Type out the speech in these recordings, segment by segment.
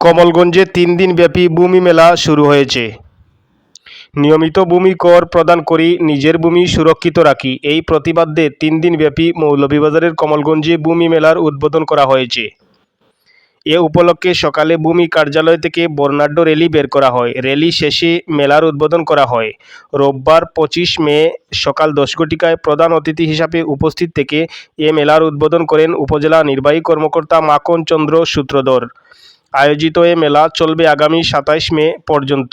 কমলগঞ্জে তিন দিন ব্যাপী ভূমি মেলা শুরু হয়েছে। নিয়মিত ভূমি কর প্রদান করি, নিজের ভূমি সুরক্ষিত রাখি। এই প্রতিবাদে তিন দিন ব্যাপী মৌলভীবাজারের কমলগঞ্জে ভূমি মেলার উদ্বোধন করা হয়েছে। এ উপলক্ষে সকালে ভূমি কার্যালয় থেকে বর্ণাঢ্য র্যালি বের করা হয়। র্যালি শেষে মেলার উদ্বোধন করা হয়। রোববার পঁচিশ মে সকাল দশ ঘটিকায় প্রধান অতিথি হিসাবে উপস্থিত থেকে এ মেলার উদ্বোধন করেন উপজেলা নির্বাহী কর্মকর্তা মাখন চন্দ্র সূত্রধর। আয়োজিত এ মেলা চলবে আগামী সাতাইশ মে পর্যন্ত।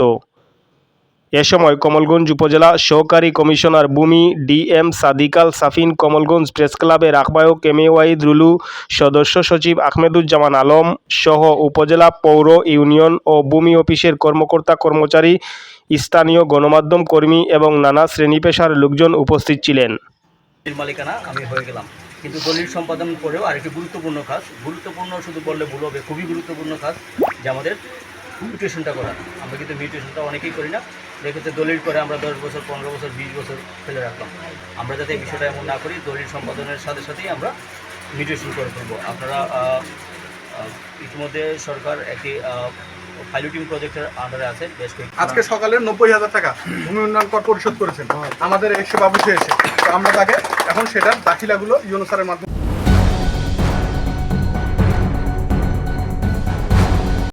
এ সময় কমলগঞ্জ উপজেলা সহকারী কমিশনার ভূমি ডিএম সাদিকাল, সাফিন কমলগঞ্জ প্রেস ক্লাবের আহ্বায়ক এম এ ওয়াইদ রুলু, সদস্য সচিব আহমেদুজ্জামান আলম সহ উপজেলা পৌর ইউনিয়ন ও ভূমি অফিসের কর্মকর্তা, কর্মচারী, স্থানীয় গণমাধ্যম কর্মী এবং নানা শ্রেণি পেশার লোকজন উপস্থিত ছিলেন। মালিকানা আমি হয়ে গেলাম। কিন্তু দলিল সম্পাদন করেও আরেকটি গুরুত্বপূর্ণ কাজ। গুরুত্বপূর্ণ শুধু বললে ভুল হবে, খুবই গুরুত্বপূর্ণ কাজ যে আমাদের মিউটেশনটা করা আমরা কিন্তু মিউটেশনটা অনেকেই করি না। দেখেছে দলিল করে আমরা দশ বছর পনেরো বছর বিশ বছর ফেলে রাখলাম। আমরা যাতে এই বিষয়টা এমন না করি দলিল সম্পাদনের সাথে সাথেই আমরা মিউটেশন করে ফেলব। আপনারা ইতিমধ্যে সরকার একটি পাইলটিং প্রজেক্টের আন্ডারে আছে। বেশ কয়েকটি আজকে সকালে নব্বই হাজার টাকা ভূমি উন্নয়ন কর পরিশোধ করেছেন। আমাদের এসে বাবুসে এসে। তো আমরা তাকে এখন সেটার দাখিলাগুলো ইউনো স্যারের মাধ্যমে